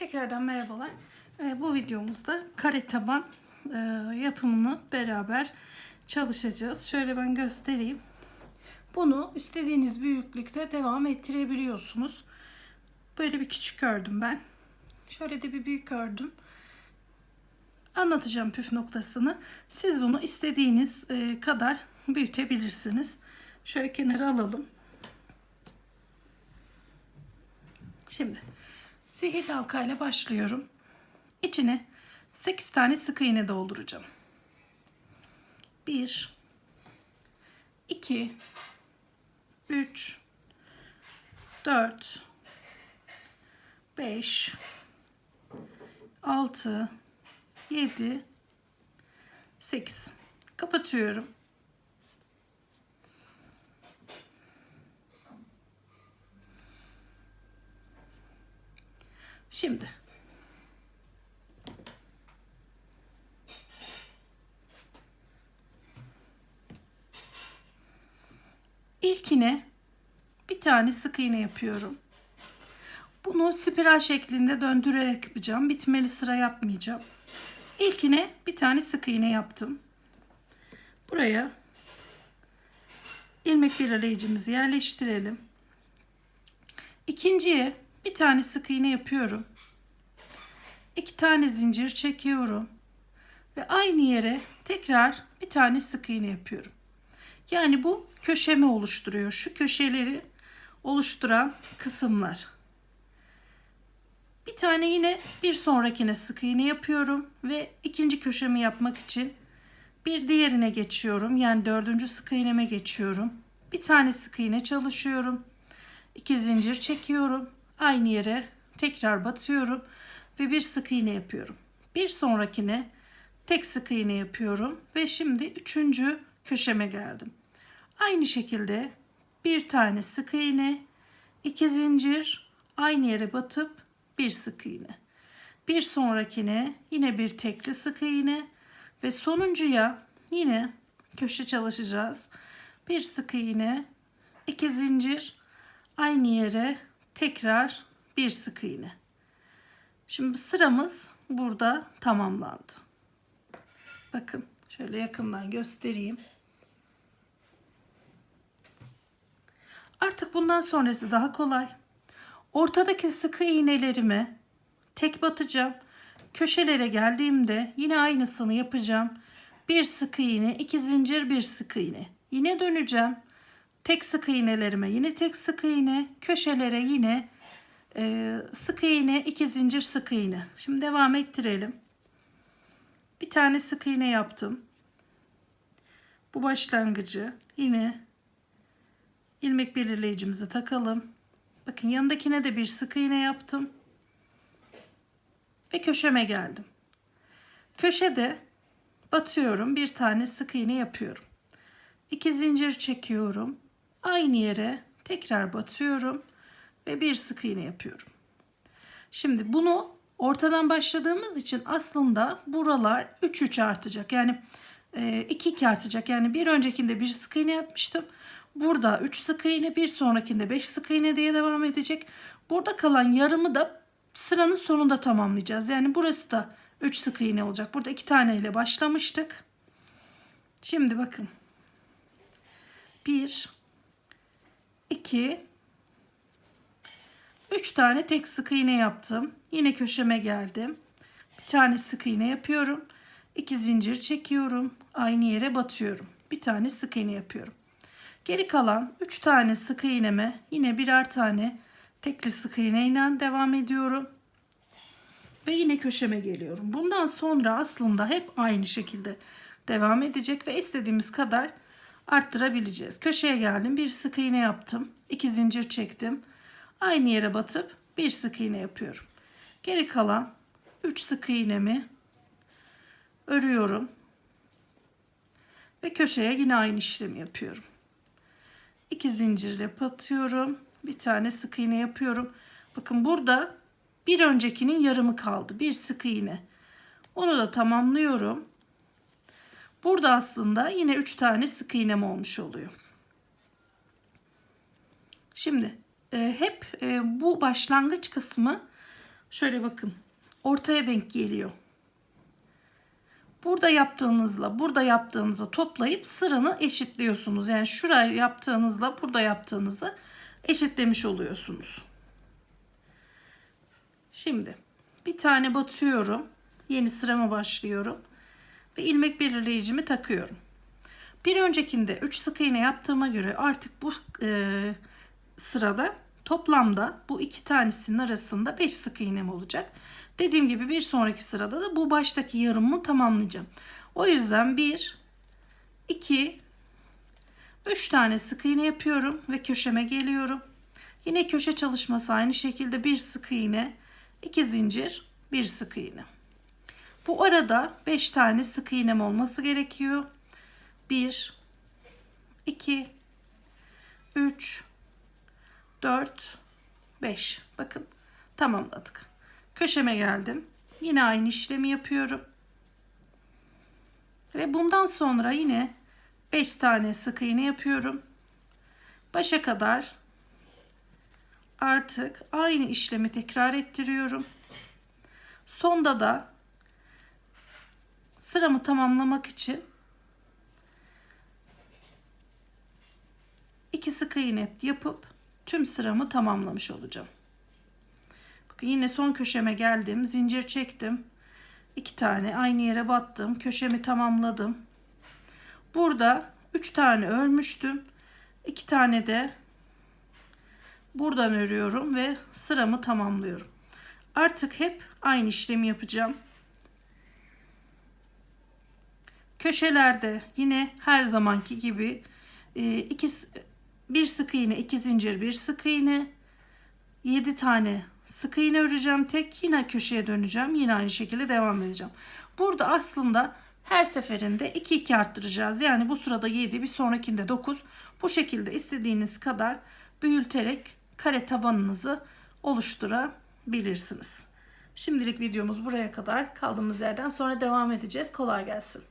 Tekrardan merhabalar. Ee, bu videomuzda kare taban e, yapımını beraber çalışacağız. Şöyle ben göstereyim. Bunu istediğiniz büyüklükte devam ettirebiliyorsunuz. Böyle bir küçük ördüm ben. Şöyle de bir büyük ördüm. Anlatacağım püf noktasını. Siz bunu istediğiniz e, kadar büyütebilirsiniz. Şöyle kenara alalım. Şimdi sihirli halka ile başlıyorum. İçine 8 tane sık iğne dolduracağım. 1 2 3 4 5 6 7 8 kapatıyorum. Şimdi ilkine bir tane sık iğne yapıyorum. Bunu spiral şeklinde döndürerek yapacağım. Bitmeli sıra yapmayacağım. İlkine bir tane sık iğne yaptım. Buraya ilmek belirleyicimizi yerleştirelim. İkinciye bir tane sık iğne yapıyorum. İki tane zincir çekiyorum. Ve aynı yere tekrar bir tane sık iğne yapıyorum. Yani bu köşemi oluşturuyor. Şu köşeleri oluşturan kısımlar. Bir tane yine bir sonrakine sık iğne yapıyorum ve ikinci köşemi yapmak için bir diğerine geçiyorum. Yani dördüncü sık iğneme geçiyorum. Bir tane sık iğne çalışıyorum. İki zincir çekiyorum. Aynı yere tekrar batıyorum ve bir sık iğne yapıyorum. Bir sonrakine tek sık iğne yapıyorum ve şimdi üçüncü köşeme geldim. Aynı şekilde bir tane sık iğne, iki zincir, aynı yere batıp bir sık iğne. Bir sonrakine yine bir tekli sık iğne ve sonuncuya yine köşe çalışacağız. Bir sık iğne, iki zincir, aynı yere tekrar bir sık iğne. Şimdi sıramız burada tamamlandı. Bakın şöyle yakından göstereyim. Artık bundan sonrası daha kolay. Ortadaki sıkı iğnelerimi tek batacağım. Köşelere geldiğimde yine aynısını yapacağım. Bir sık iğne, iki zincir, bir sık iğne. Yine döneceğim. Tek sık iğnelerime yine tek sık iğne, köşelere yine e, sık iğne, iki zincir sık iğne. Şimdi devam ettirelim. Bir tane sık iğne yaptım. Bu başlangıcı yine ilmek belirleyicimizi takalım. Bakın yanındakine de bir sık iğne yaptım. Ve köşeme geldim. Köşede batıyorum. Bir tane sık iğne yapıyorum. İki zincir çekiyorum. Aynı yere tekrar batıyorum ve bir sık iğne yapıyorum. Şimdi bunu ortadan başladığımız için aslında buralar 3 3 artacak. Yani 2 2 artacak. Yani bir öncekinde bir sık iğne yapmıştım. Burada 3 sık iğne, bir sonrakinde 5 sık iğne diye devam edecek. Burada kalan yarımı da sıranın sonunda tamamlayacağız. Yani burası da 3 sık iğne olacak. Burada 2 tane ile başlamıştık. Şimdi bakın. 1 2 3 tane tek sık iğne yaptım. Yine köşeme geldim. Bir tane sık iğne yapıyorum. 2 zincir çekiyorum. Aynı yere batıyorum. Bir tane sık iğne yapıyorum. Geri kalan 3 tane sık iğneme yine birer tane tekli sık iğne ile devam ediyorum. Ve yine köşeme geliyorum. Bundan sonra aslında hep aynı şekilde devam edecek ve istediğimiz kadar arttırabileceğiz. Köşeye geldim. Bir sık iğne yaptım. 2 zincir çektim. Aynı yere batıp bir sık iğne yapıyorum. Geri kalan 3 sık iğnemi örüyorum. Ve köşeye yine aynı işlemi yapıyorum. 2 zincirle batıyorum. Bir tane sık iğne yapıyorum. Bakın burada bir öncekinin yarımı kaldı. Bir sık iğne. Onu da tamamlıyorum. Burada aslında yine 3 tane sık iğnem olmuş oluyor. Şimdi e, hep e, bu başlangıç kısmı Şöyle bakın. Ortaya denk geliyor. Burada yaptığınızla burada yaptığınızı toplayıp sıranı eşitliyorsunuz. Yani şuraya yaptığınızla burada yaptığınızı eşitlemiş oluyorsunuz. Şimdi bir tane batıyorum. Yeni sırama başlıyorum. Ve ilmek belirleyicimi takıyorum. Bir öncekinde 3 sık iğne yaptığıma göre artık bu e, sırada toplamda bu iki tanesinin arasında 5 sık iğnem olacak. Dediğim gibi bir sonraki sırada da bu baştaki yarımı tamamlayacağım. O yüzden 1 2 3 tane sık iğne yapıyorum ve köşeme geliyorum. Yine köşe çalışması aynı şekilde bir sık iğne, 2 zincir, bir sık iğne. Bu arada 5 tane sık iğnem olması gerekiyor. 1 2 3 4 5 bakın tamamladık. Köşeme geldim. Yine aynı işlemi yapıyorum. Ve bundan sonra yine 5 tane sık iğne yapıyorum. Başa kadar artık aynı işlemi tekrar ettiriyorum. Sonda da sıramı tamamlamak için iki sık iğne yapıp tüm sıramı tamamlamış olacağım. Bakın yine son köşeme geldim. Zincir çektim. iki tane aynı yere battım. Köşemi tamamladım. Burada üç tane örmüştüm. iki tane de buradan örüyorum ve sıramı tamamlıyorum. Artık hep aynı işlemi yapacağım. Köşelerde yine her zamanki gibi e, iki bir sık iğne, iki zincir, bir sık iğne, 7 tane sık iğne öreceğim tek. Yine köşeye döneceğim. Yine aynı şekilde devam edeceğim. Burada aslında her seferinde 2 2 arttıracağız. Yani bu sırada 7 bir sonrakinde 9 bu şekilde istediğiniz kadar büyüterek kare tabanınızı oluşturabilirsiniz. Şimdilik videomuz buraya kadar. Kaldığımız yerden sonra devam edeceğiz. Kolay gelsin